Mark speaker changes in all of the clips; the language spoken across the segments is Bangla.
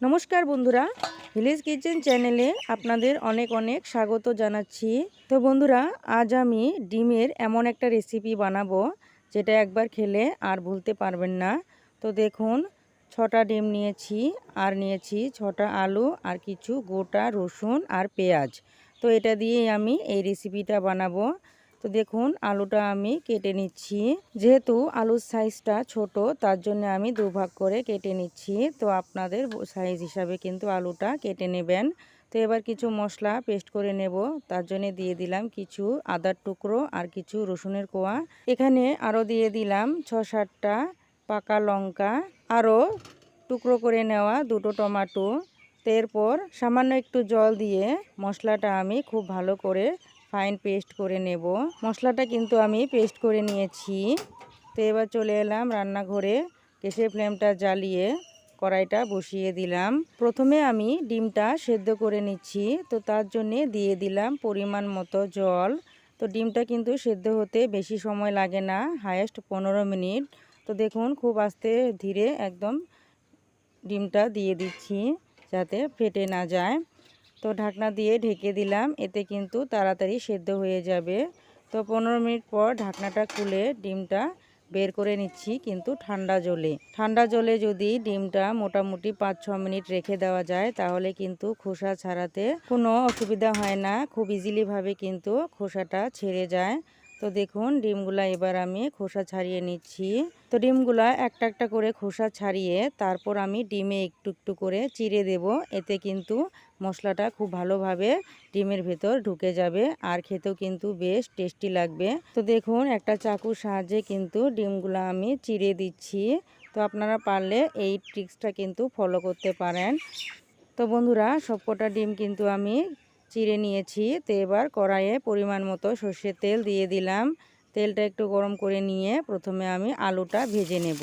Speaker 1: নমস্কার বন্ধুরা ভিলেজ কিচেন চ্যানেলে আপনাদের অনেক অনেক স্বাগত জানাচ্ছি। তো বন্ধুরা, আজ আমি ডিমের এমন একটা রেসিপি বানাবো, যেটা একবার খেলে আর ভুলতে পারবেন না। তো দেখুন, ছটা ডিম নিয়েছি, আর নিয়েছি ছটা আলু, আর কিছু গোটা রসুন আর পেঁয়াজ। তো এটা দিয়েই আমি এই রেসিপিটা বানাবো। তো দেখুন, আলুটা আমি কেটে নিচ্ছি। যেহেতু আলুর সাইজটা ছোট, তার জন্য আমি দুভাগ করে কেটে নিচ্ছি। তো আপনাদের সাইজ হিসাবে কিন্তু আলুটা কেটে নেবেন। তো এবার কিছু মশলা পেস্ট করে নেব। তার জন্য দিয়ে দিলাম কিছু আদার টুকরো আর কিছু রসুনের কোয়া। এখানে আরও দিয়ে দিলাম ছ সাতটা পাকা লঙ্কা। আরও টুকরো করে নেওয়া দুটো টমাটো। এরপর সামান্য একটু জল দিয়ে মশলাটা আমি খুব ভালো করে ফাইন পেস্ট করে নেব। মশলাটা কিন্তু আমি পেস্ট করে নিয়েছি। তো এবার চলে এলাম রান্নাঘরে। গ্যাসের ফ্লেমটা জ্বালিয়ে কড়াইটা বসিয়ে দিলাম। প্রথমে আমি ডিমটা সেদ্ধ করে নিচ্ছি। তো তার জন্যে দিয়ে দিলাম পরিমাণ মতো জল। তো ডিমটা কিন্তু সেদ্ধ হতে বেশি সময় লাগে না হায়েস্ট পনেরো মিনিট। তো দেখুন খুব আস্তে ধীরে একদম ডিমটা দিয়ে দিচ্ছি যাতে ফেটে না যায়। তো ঢাকনা দিয়ে ঢেকে দিলাম, এতে কিন্তু তাড়াতাড়ি সেদ্ধ হয়ে যাবে। তো পনেরো মিনিট পর ঢাকনাটা খুলে ডিমটা বের করে নিচ্ছি কিন্তু ঠান্ডা জলে। ঠান্ডা জলে যদি ডিমটা মোটামুটি পাঁচ ছ মিনিট রেখে দেওয়া যায়, তাহলে কিন্তু খোসা ছাড়াতে কোনো অসুবিধা হয় না। খুব ইজিলিভাবে কিন্তু খোসাটা ছেড়ে যায়। তো দেখুন, ডিমগুলা এবার আমি খোসা ছাড়িয়ে নিচ্ছি। তো ডিমগুলা একটা একটা করে খোসা ছাড়িয়ে তারপর আমি ডিমে একটু একটু করে চিড়ে দেব। এতে কিন্তু মশলাটা খুব ভালোভাবে ডিমের ভেতর ঢুকে যাবে আর খেতেও কিন্তু বেশ টেস্টি লাগবে। তো দেখুন, একটা চাকুর সাহায্যে কিন্তু ডিমগুলো আমি চিড়ে দিচ্ছি। তো আপনারা পারলে এই ট্রিক্সটা কিন্তু ফলো করতে পারেন। তো বন্ধুরা, সবকটা ডিম কিন্তু আমি চিড়ে নিয়েছি। তো এবার কড়াইয়ে পরিমাণ মতো সর্ষের তেল দিয়ে দিলাম। তেলটা একটু গরম করে নিয়ে প্রথমে আমি আলুটা ভেজে নেব।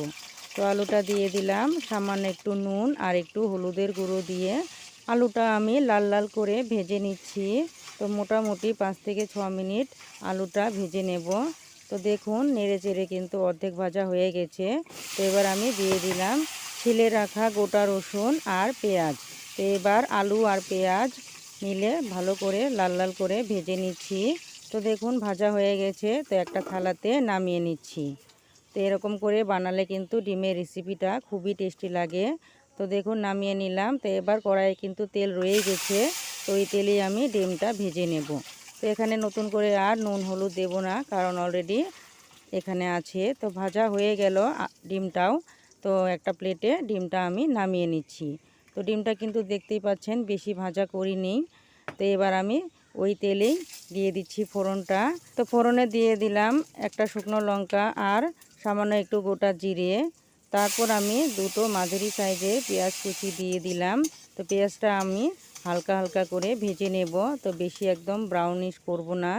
Speaker 1: তো আলুটা দিয়ে দিলাম, সামান্য একটু নুন আর একটু হলুদের গুঁড়ো দিয়ে। আলুটা আমি লাল লাল করে ভেজে নিচ্ছি। তো মোটামুটি পাঁচ থেকে ছ মিনিট আলুটা ভেজে নেব। তো দেখুন, নেড়ে চেড়ে কিন্তু অর্ধেক ভাজা হয়ে গেছে। তো এবার আমি দিয়ে দিলাম ছিলে রাখা গোটা রসুন আর পেঁয়াজ। তো এবার আলু আর পেঁয়াজ মিলে ভালো করে লাল লাল করে ভেজে নিচ্ছি। তো দেখুন, ভাজা হয়ে গেছে। তো একটা থালাতে নামিয়ে নিচ্ছি। তো এরকম করে বানালে কিন্তু ডিমের রেসিপিটা খুবই টেস্টি লাগে। তো দেখুন, নামিয়ে নিলাম। তো এবার কড়াইয়ে কিন্তু তেল রয়ে গেছে। তো ওই তেলেই আমি ডিমটা ভেজে নেব। তো এখানে নতুন করে আর নুন হলুদ দেব না, কারণ অলরেডি এখানে আছে। তো ভাজা হয়ে গেল ডিমটাও। তো একটা প্লেটে ডিমটা আমি নামিয়ে নিচ্ছি। তো ডিমটা কিন্তু দেখতেই পাচ্ছেন, বেশি ভাজা করি করিনি। তো এবার আমি ওই তেলেই দিয়ে দিচ্ছি ফোড়নটা। তো ফোড়নে দিয়ে দিলাম একটা শুকনো লঙ্কা আর সামান্য একটু গোটা জিরে। তারপর আমি দুটো মাঝারি সাইজের পেঁয়াজ কুচি দিয়ে দিলাম। তো পেঁয়াজটা আমি হালকা হালকা করে ভেজে নেব। তো বেশি একদম ব্রাউনিশ করব না।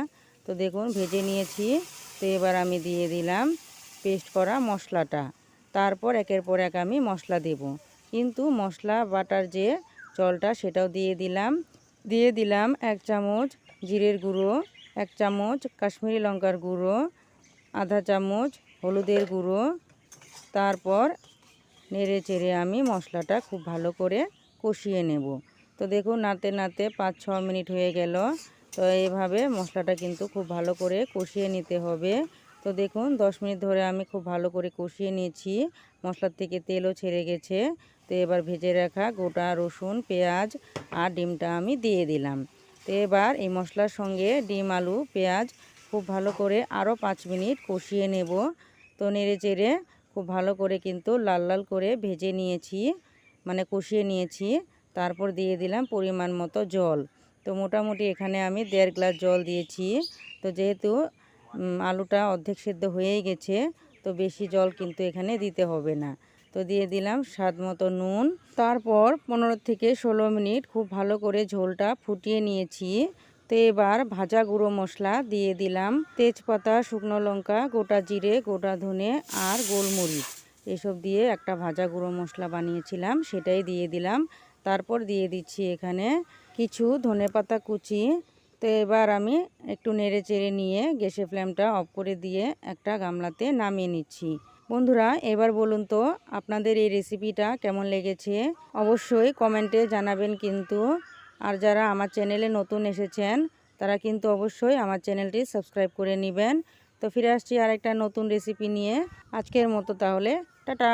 Speaker 1: তো দেখুন, ভেজে নিয়েছি। তো এবার আমি দিয়ে দিলাম পেস্ট করা মশলাটা। তারপর একের পর এক আমি মশলা দেব। কিন্তু মশলা বাটার যে জলটা, সেটাও দিয়ে দিলাম। দিয়ে দিলাম এক চামচ জিরের গুঁড়ো, এক চামচ কাশ্মীরি লঙ্কার গুঁড়ো, আধা চামচ হলুদের গুঁড়ো তারপর নেড়ে চেড়ে আমি মশলাটা খুব ভালো করে কষিয়ে নেব। তো দেখুন নাতে নাতে পাঁচ ছ মিনিট হয়ে গেল। তো এইভাবে মশলাটা কিন্তু খুব ভালো করে কষিয়ে নিতে হবে। তো দেখুন, দশ মিনিট ধরে আমি খুব ভালো করে কষিয়ে নিয়েছি। মশলার থেকে তেলও ছেড়ে গেছে। তো এবার ভেজে রাখা গোটা রসুন, পেঁয়াজ আর ডিমটা আমি দিয়ে দিলাম। তো এবার এই মশলার সঙ্গে ডিম, আলু, পেঁয়াজ খুব ভালো করে আরও পাঁচ মিনিট কষিয়ে নেব। তো নেড়ে চেড়ে খুব ভালো করে কিন্তু লাল লাল করে ভেজে নিয়েছি মানে কষিয়ে নিয়েছি। তারপর দিয়ে দিলাম পরিমাণ মতো জল। তো মোটামুটি এখানে আমি দেড় গ্লাস জল দিয়েছি। তো যেহেতু আলুটা অর্ধেক সেদ্ধ হয়েই গেছে, তো বেশি জল কিন্তু এখানে দিতে হবে না। তো দিয়ে দিলাম স্বাদ মতো নুন। তারপর পনেরো থেকে ষোলো মিনিট খুব ভালো করে ঝোলটা ফুটিয়ে নিয়েছি। তো এবার ভাজা গুঁড়ো মশলা দিয়ে দিলাম। তেজপাতা, শুকনো লঙ্কা, গোটা জিরে, গোটা ধনে আর গোলমরিচ। এসব দিয়ে একটা ভাজা গুঁড়ো মশলা বানিয়েছিলাম, সেটাই দিয়ে দিলাম। তারপর দিয়ে দিচ্ছি এখানে কিছু ধনে পাতা কুচি। তো এবার আমি একটু নেড়ে চেড়ে নিয়ে গ্যাসের ফ্লেমটা অফ করে দিয়ে একটা গামলাতে নামিয়ে নিচ্ছি। বন্ধুরা, এবার বলুন তো আপনাদের এই রেসিপিটা কেমন লেগেছে? অবশ্যই কমেন্টে জানাবেন কিন্তু। আর যারা আমার চ্যানেলে নতুন এসেছেন, তারা কিন্তু অবশ্যই আমার চ্যানেলটি সাবস্ক্রাইব করে নেবেন। তো ফিরে আসছি আর একটা নতুন রেসিপি নিয়ে। আজকের মতো তাহলে, টাটা!